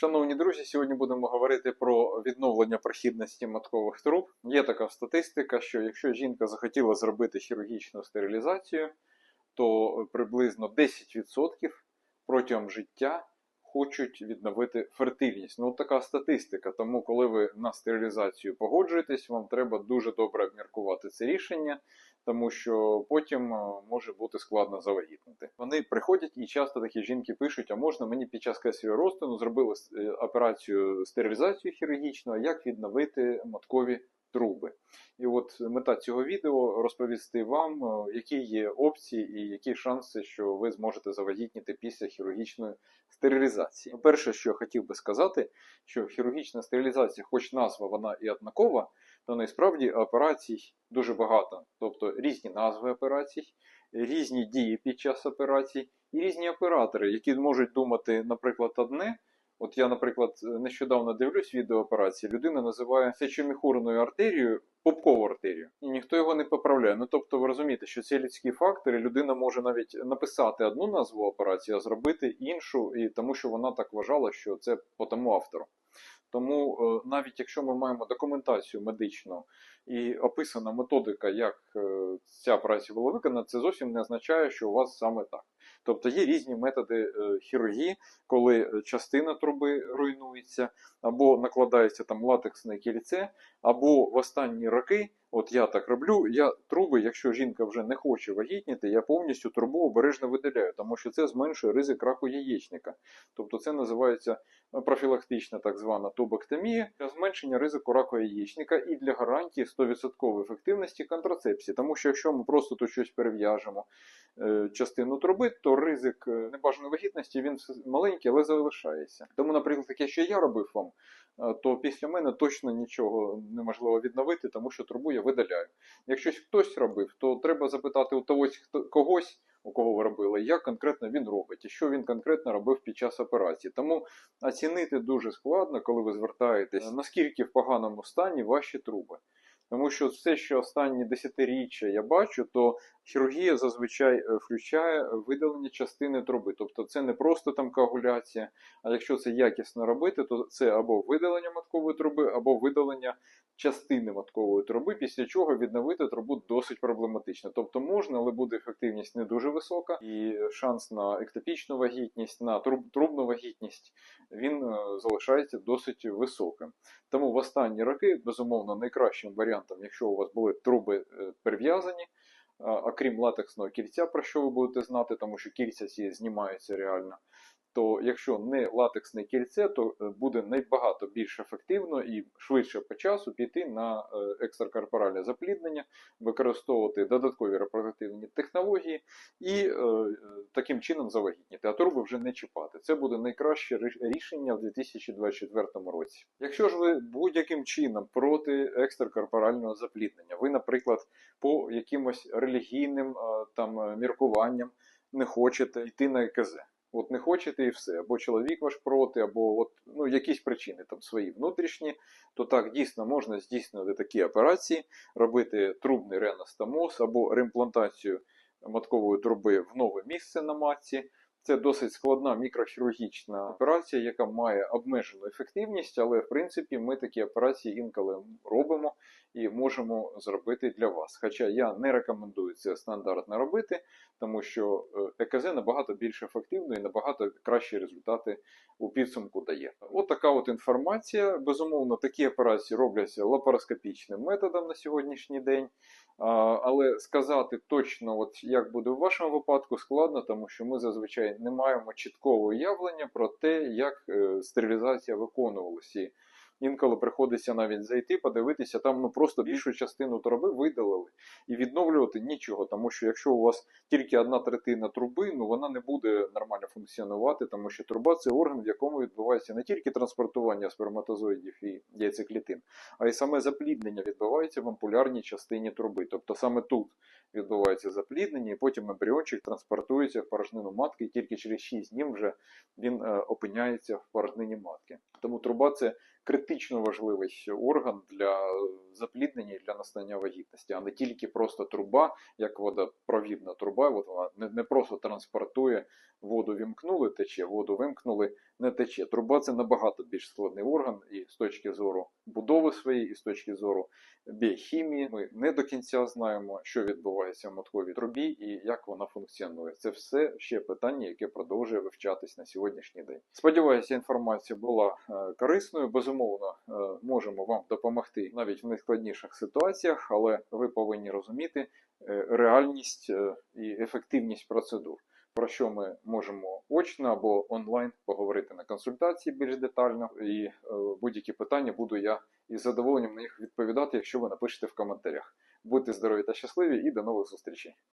Шановні друзі, сьогодні будемо говорити про відновлення прохідності маткових труб. Є така статистика, що якщо жінка захотіла зробити хірургічну стерилізацію, то приблизно 10% протягом життя хочуть відновити фертильність. Ну, така статистика. Тому, коли ви на стерилізацію погоджуєтесь, вам треба дуже добре обміркувати це рішення, тому що потім е, може бути складно завагітнити. Вони приходять і часто такі жінки пишуть: а можна мені під час кесаревого розтину зробили е, операцію стерилізацію хірургічну, як відновити маткові труби? І от мета цього відео розповісти вам, е, які є опції і які шанси, що ви зможете завагітніти після хірургічної стерилізації. Перше, що я хотів би сказати, що хірургічна стерилізація, хоч назва вона і однакова, то насправді операцій дуже багато. Тобто різні назви операцій, різні дії під час операцій і різні оператори, які можуть думати, наприклад, одне. От я, наприклад, нещодавно дивлюсь відео операції, людина називає сечоміхурною артерією пупкову артерію, і ніхто його не поправляє. Ну тобто, ви розумієте, що це людські фактори, людина може навіть написати одну назву операції, а зробити іншу, і тому що вона так вважала, що це по тому автору. Тому е, навіть якщо ми маємо документацію медичну і описана методика, як е, ця операція була виконана, це зовсім не означає, що у вас саме так. Тобто є різні методи е, хірургії, коли частина труби руйнується, або накладається там латексне кільце, або в останні роки, от я так роблю, я труби, якщо жінка вже не хоче вагітніти, я повністю трубу обережно видаляю, тому що це зменшує ризик раку яєчника. Тобто це називається профілактична так звана тубектомія зменшення ризику раку яєчника і для гарантії 100% ефективності контрацепції. Тому що якщо ми просто тут щось перев'яжемо е, частину труби, то ризик е, небажаної вагітності він маленький, але залишається. Тому, наприклад, таке, що я робив вам, е, то після мене точно нічого неможливо відновити, тому що трубу я видаляю. Якщо хтось робив, то треба запитати у когось, когось у кого ви робили, як конкретно він робить і що він конкретно робив під час операції. Тому оцінити дуже складно, коли ви звертаєтесь, наскільки в поганому стані ваші труби. Тому що все, що останні десятиріччя я бачу, то хірургія зазвичай е, включає видалення частини труби. Тобто це не просто там коагуляція, а якщо це якісно робити, то це або видалення маткової труби, або видалення частини маткової труби, після чого відновити трубу досить проблематично. Тобто можна, але буде ефективність не дуже висока, і шанс на ектопічну вагітність, на труб, трубну вагітність він е, залишається досить високим. Тому в останні роки, безумовно, найкращим варіантом, якщо у вас були труби прив'язані, окрім латексного кільця, про що ви будете знати, тому що кільця ці знімаються реально то якщо не латексне кільце, то е, буде набагато більш ефективно і швидше по часу піти на е, екстракорпоральне запліднення, використовувати додаткові репродуктивні технології і е, таким чином завагітніти, а труби вже не чіпати. Це буде найкраще рішення в 2024 році. Якщо ж ви будь-яким чином проти екстракорпорального запліднення, ви, наприклад, по якимось релігійним там міркуванням не хочете йти на ЕКЗ. От не хочете і все, або чоловік ваш проти, або от, ну, якісь причини там свої внутрішні, то так дійсно можна здійснювати такі операції, робити трубний реностомоз або реімплантацію маткової труби в нове місце на матці. Це досить складна мікрохірургічна операція, яка має обмежену ефективність, але в принципі ми такі операції інколи робимо і можемо зробити для вас. Хоча я не рекомендую це стандартно робити, тому що е, ЕКЗ набагато більш ефективно і набагато кращі результати у підсумку дає. От така от інформація. Безумовно, такі операції робляться лапароскопічним методом на сьогоднішній день. Але сказати точно, от як буде в вашому випадку, складно, тому що ми зазвичай не маємо чіткого уявлення про те, як е, стерилізація виконувалася. Інколи приходиться навіть зайти, подивитися, там ну просто більшу частину труби видалили і відновлювати нічого. Тому що якщо у вас тільки одна третина труби, ну вона не буде нормально функціонувати, тому що труба це орган, в якому відбувається не тільки транспортування сперматозоїдів і яйцеклітин, а й саме запліднення відбувається в ампулярній частині труби. Тобто саме тут відбувається запліднення, і потім ембріончик транспортується в порожнину матки, і тільки через 6 днів вже він е, опиняється в порожнині матки. Тому труба це критично важливий орган для запліднення і для настання вагітності, а не тільки просто труба, як водопровідна труба. От вона не, не просто транспортує воду вімкнули, тече, воду вимкнули, не тече. Труба це набагато більш складний орган, і з точки зору будови своєї, і з точки зору біохімії. Ми не до кінця знаємо, що відбувається в матковій трубі і як вона функціонує. Це все ще питання, яке продовжує вивчатись на сьогоднішній день. Сподіваюся, інформація була е, корисною. Безумовно, е, можемо вам допомогти навіть в найскладніших ситуаціях, але ви повинні розуміти е, реальність е, і ефективність процедур. Про що ми можемо очно або онлайн поговорити на консультації більш детально, і будь-які питання буду я із задоволенням на них відповідати, якщо ви напишете в коментарях. Будьте здорові та щасливі, і до нових зустрічей!